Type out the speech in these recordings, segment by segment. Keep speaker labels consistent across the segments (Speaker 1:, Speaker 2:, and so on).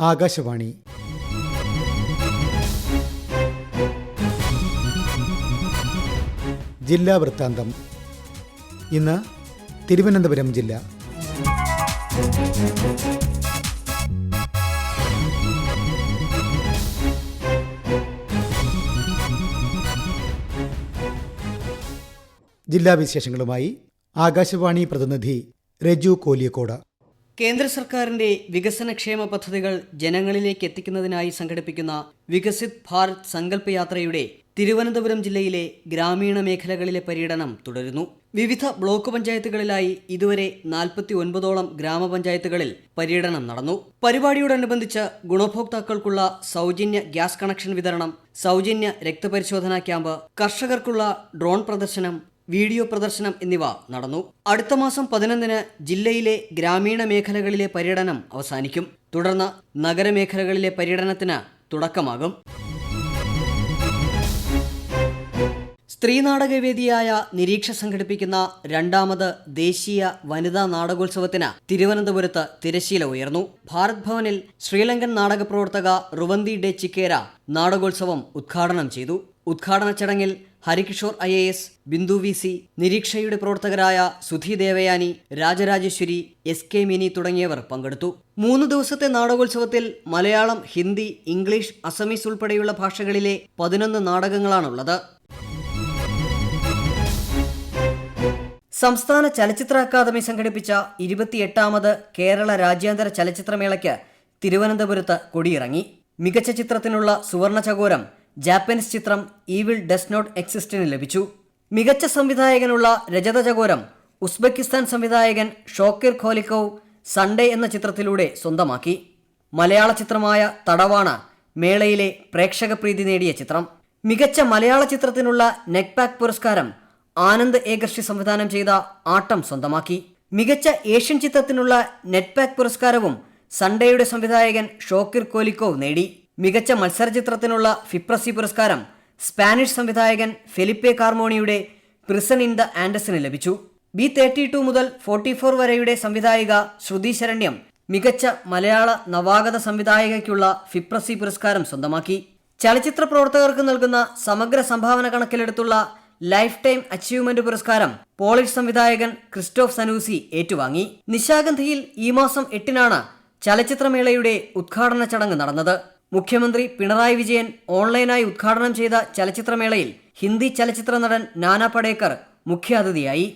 Speaker 1: ആകാശവാണി. ജില്ലാ വൃത്താന്തം. ഇന്ന് തിരുവനന്തപുരം ജില്ല. ജില്ലാ വിശേഷങ്ങളുമായി ആകാശവാണി പ്രതിനിധി രജു കോലിയക്കോട്.
Speaker 2: കേന്ദ്ര സർക്കാരിന്റെ വികസനക്ഷേമ പദ്ധതികൾ ജനങ്ങളിലേക്ക് എത്തിക്കുന്നതിനായി സംഘടിപ്പിക്കുന്ന വികസിത് ഭാരത് സങ്കല്പ് യാത്രയുടെ തിരുവനന്തപുരം ജില്ലയിലെ ഗ്രാമീണ മേഖലകളിലെ പര്യടനം തുടരുന്നു. വിവിധ ബ്ലോക്ക് പഞ്ചായത്തുകളിലായി ഇതുവരെ നാൽപ്പത്തി ഒൻപതോളം ഗ്രാമപഞ്ചായത്തുകളിൽ പര്യടനം നടന്നു. പരിപാടിയോടനുബന്ധിച്ച് ഗുണഭോക്താക്കൾക്കുള്ള സൗജന്യ ഗ്യാസ് കണക്ഷൻ വിതരണം സൗജന്യ രക്തപരിശോധനാ ക്യാമ്പ് കർഷകർക്കുള്ള ഡ്രോൺ പ്രദർശനം വീഡിയോ പ്രദർശനം എന്നിവ നടന്നു. അടുത്ത മാസം പതിനൊന്നിന് ജില്ലയിലെ ഗ്രാമീണ മേഖലകളിലെ പര്യടനം അവസാനിക്കും. തുടർന്ന് നഗരമേഖലകളിലെ പര്യടനത്തിന് തുടക്കമാകും. സ്ത്രീ നാടകവേദിയായ നിരീക്ഷ സംഘടിപ്പിക്കുന്ന രണ്ടാമത് ദേശീയ വനിതാ നാടകോത്സവത്തിന് തിരുവനന്തപുരത്ത് തിരശീല ഉയർന്നു. ഭാരത് ഭവനിൽ ശ്രീലങ്കൻ നാടക പ്രവർത്തക റുവന്തി ഡെ ചിക്കേര നാടകോത്സവം ഉദ്ഘാടനം ചെയ്തു. ഉദ്ഘാടന ചടങ്ങിൽ Harikishore I A S Bindu V C നിരീക്ഷയുടെ പ്രവർത്തകരായ സുധി ദേവയാനി രാജരാജേശ്വരി എസ് കെ മിനി തുടങ്ങിയവർ പങ്കെടുത്തു. മൂന്ന് ദിവസത്തെ നാടകോത്സവത്തിൽ മലയാളം ഹിന്ദി ഇംഗ്ലീഷ് അസമീസ് ഉൾപ്പെടെയുള്ള ഭാഷകളിലെ പതിനൊന്ന് നാടകങ്ങളാണുള്ളത്. സംസ്ഥാന ചലച്ചിത്ര അക്കാദമി സംഘടിപ്പിച്ച ഇരുപത്തിയെട്ടാമത് കേരള രാജ്യാന്തര ചലച്ചിത്രമേളയ്ക്ക് തിരുവനന്തപുരത്ത് കൊടിയിറങ്ങി. മികച്ച ചിത്രത്തിനുള്ള സുവർണ ചകോരം ജാപ്പനീസ് ചിത്രം ഈവിൽ ഡസ് നോട്ട് എക്സിസ്റ്റിന് ലഭിച്ചു. മികച്ച സംവിധായകനുള്ള രജത ചകോരം ഉസ്ബെക്കിസ്ഥാൻ സംവിധായകൻ ഷോക്കിർ ഖോലിക്കോവ് സൺഡേ എന്ന ചിത്രത്തിലൂടെ സ്വന്തമാക്കി. മലയാള ചിത്രമായ തടവാണ മേളയിലെ പ്രേക്ഷക പ്രീതി നേടിയ ചിത്രം. മികച്ച മലയാള ചിത്രത്തിനുള്ള നെക്പാക് പുരസ്കാരം ആനന്ദ് ഏകർഷി സംവിധാനം ചെയ്ത ആട്ടം സ്വന്തമാക്കി. മികച്ച ഏഷ്യൻ ചിത്രത്തിനുള്ള നെറ്റ്പാക് പുരസ്കാരവും സൺഡേയുടെ സംവിധായകൻ ഷോക്കിർ കോലിക്കോവ് നേടി. മികച്ച മത്സരചിത്രത്തിനുള്ള ഫിപ്രസി പുരസ്കാരം സ്പാനിഷ് സംവിധായകൻ ഫെലിപ്പെ കാർമോണിയുടെ പ്രിസൺ ഇൻ ദ ആൻഡസിന് ലഭിച്ചു. ബി തേർട്ടി ടു മുതൽ ഫോർട്ടി ഫോർ വരെയുടെ സംവിധായിക ശ്രുതി ശരണ്യം മികച്ച മലയാള നവാഗത സംവിധായകയ്ക്കുള്ള ഫിപ്രസി പുരസ്കാരം സ്വന്തമാക്കി. ചലച്ചിത്ര പ്രവർത്തകർക്ക് നൽകുന്ന സമഗ്ര സംഭാവന കണക്കിലെടുത്തുള്ള ലൈഫ് ടൈം അച്ചീവ്മെന്റ് പുരസ്കാരം പോളിഷ് സംവിധായകൻ ക്രിസ്റ്റോഫ് സനൂസി ഏറ്റുവാങ്ങി. നിശാഗന്ധിയിൽ ഈ മാസം എട്ടിനാണ് ചലച്ചിത്രമേളയുടെ ഉദ്ഘാടന ചടങ്ങ് നടന്നത്. മുഖ്യമന്ത്രി പിണറായി വിജയൻ ഓൺലൈനായി ഉദ്ഘാടനം ചെയ്ത ചലച്ചിത്രമേളയിൽ ഹിന്ദി ചലച്ചിത്ര നടൻ നാനാ പടേക്കർ മുഖ്യാതിഥിയായി.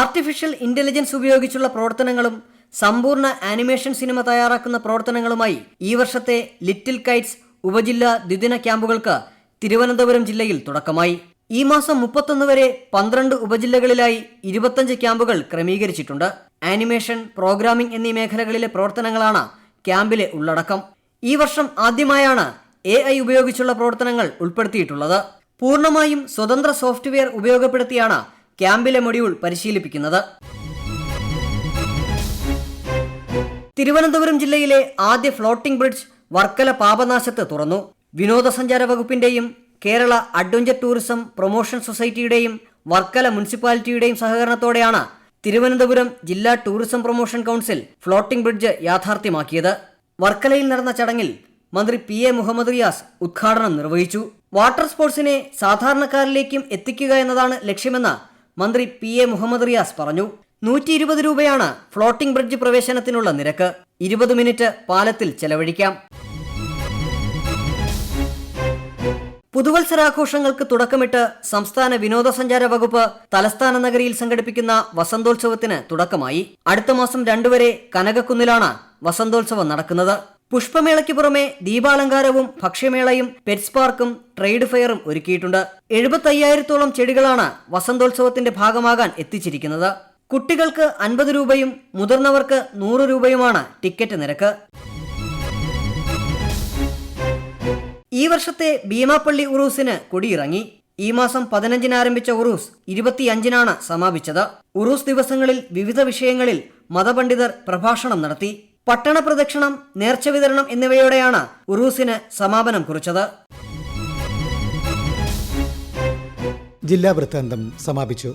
Speaker 2: ആർട്ടിഫിഷ്യൽ ഇന്റലിജൻസ് ഉപയോഗിച്ചുള്ള പ്രവർത്തനങ്ങളും സമ്പൂർണ ആനിമേഷൻ സിനിമ തയ്യാറാക്കുന്ന പ്രവർത്തനങ്ങളുമായി ഈ വർഷത്തെ ലിറ്റിൽ കൈറ്റ്സ് ഉപജില്ലാ ദ്വിദിന ക്യാമ്പുകൾക്ക് തിരുവനന്തപുരം ജില്ലയിൽ തുടക്കമായി. ഈ മാസം മുപ്പത്തൊന്ന് വരെ പന്ത്രണ്ട് ഉപജില്ലകളിലായി ഇരുപത്തഞ്ച് ക്യാമ്പുകൾ ക്രമീകരിച്ചിട്ടുണ്ട്. ആനിമേഷൻ പ്രോഗ്രാമിംഗ് എന്നീ മേഖലകളിലെ പ്രവർത്തനങ്ങളാണ് ക്യാമ്പിലെ ഉള്ളടക്കം. ഈ വർഷം ആദ്യമായാണ് എ ഐ ഉപയോഗിച്ചുള്ള പ്രവർത്തനങ്ങൾ ഉൾപ്പെടുത്തിയിട്ടുള്ളത്. പൂർണമായും സ്വതന്ത്ര സോഫ്റ്റ്വെയർ ഉപയോഗപ്പെടുത്തിയാണ് ക്യാമ്പിലെ മൊഡ്യൂൾ പരിശീലിപ്പിക്കുന്നത്. തിരുവനന്തപുരം ജില്ലയിലെ ആദ്യ ഫ്ലോട്ടിംഗ് ബ്രിഡ്ജ് വർക്കല പാപനാശത്ത് തുറന്നു. വിനോദസഞ്ചാര വകുപ്പിന്റെയും കേരള അഡ്വഞ്ചർ ടൂറിസം പ്രൊമോഷൻ സൊസൈറ്റിയുടെയും വർക്കല മുനിസിപ്പാലിറ്റിയുടെയും സഹകരണത്തോടെയാണ് തിരുവനന്തപുരം ജില്ലാ tourism promotion council floating bridge യാഥാർത്ഥ്യമാക്കിയത്. വർക്കലയിൽ നടന്ന ചടങ്ങിൽ മന്ത്രി പി എ മുഹമ്മദ് റിയാസ് ഉദ്ഘാടനം നിർവഹിച്ചു. വാട്ടർ സ്പോർട്സിനെ സാധാരണക്കാരിലേക്കും എത്തിക്കുക എന്നതാണ് ലക്ഷ്യമെന്ന് മന്ത്രി പി എ മുഹമ്മദ് റിയാസ് പറഞ്ഞു. നൂറ്റി ഇരുപത് രൂപയാണ് ഫ്ലോട്ടിംഗ് ബ്രിഡ്ജ് പ്രവേശനത്തിനുള്ള നിരക്ക്. ഇരുപത് മിനിറ്റ് പാലത്തിൽ ചെലവഴിക്കാം. പുതുവത്സരാഘോഷങ്ങൾക്ക് തുടക്കമിട്ട് സംസ്ഥാന വിനോദസഞ്ചാര വകുപ്പ് തലസ്ഥാന നഗരിയിൽ സംഘടിപ്പിക്കുന്ന വസന്തോത്സവത്തിന് തുടക്കമായി. അടുത്ത മാസം രണ്ടുവരെ കനകക്കുന്നിലാണ് വസന്തോത്സവം നടക്കുന്നത്. പുഷ്പമേളയ്ക്ക് പുറമെ ദീപാലങ്കാരവും ഭക്ഷ്യമേളയും പെറ്റ്സ് പാർക്കും ട്രേഡ് ഫെയറും ഒരുക്കിയിട്ടുണ്ട്. എഴുപത്തയ്യായിരത്തോളം ചെടികളാണ് വസന്തോത്സവത്തിന്റെ ഭാഗമാകാൻ എത്തിച്ചിരിക്കുന്നത്. കുട്ടികൾക്ക് അൻപത് രൂപയും മുതിർന്നവർക്ക് നൂറ് രൂപയുമാണ് ടിക്കറ്റ് നിരക്ക്. ഈ വർഷത്തെ ഭീമാപ്പള്ളി ഉറൂസിന് കൊടിയിറങ്ങി. ഈ മാസം പതിനഞ്ചിന് ആരംഭിച്ച ഉറൂസ് ഇരുപത്തിയഞ്ചിനാണ് സമാപിച്ചത്. ഉറൂസ് ദിവസങ്ങളിൽ വിവിധ വിഷയങ്ങളിൽ മതപണ്ഡിതർ പ്രഭാഷണം നടത്തി. പട്ടണ പ്രദക്ഷിണം നേർച്ച വിതരണം എന്നിവയോടെയാണ് ഉറൂസിന് സമാപനം കുറിച്ചത്.
Speaker 1: ജില്ലാ വൃത്താന്തം സമാപിച്ചു.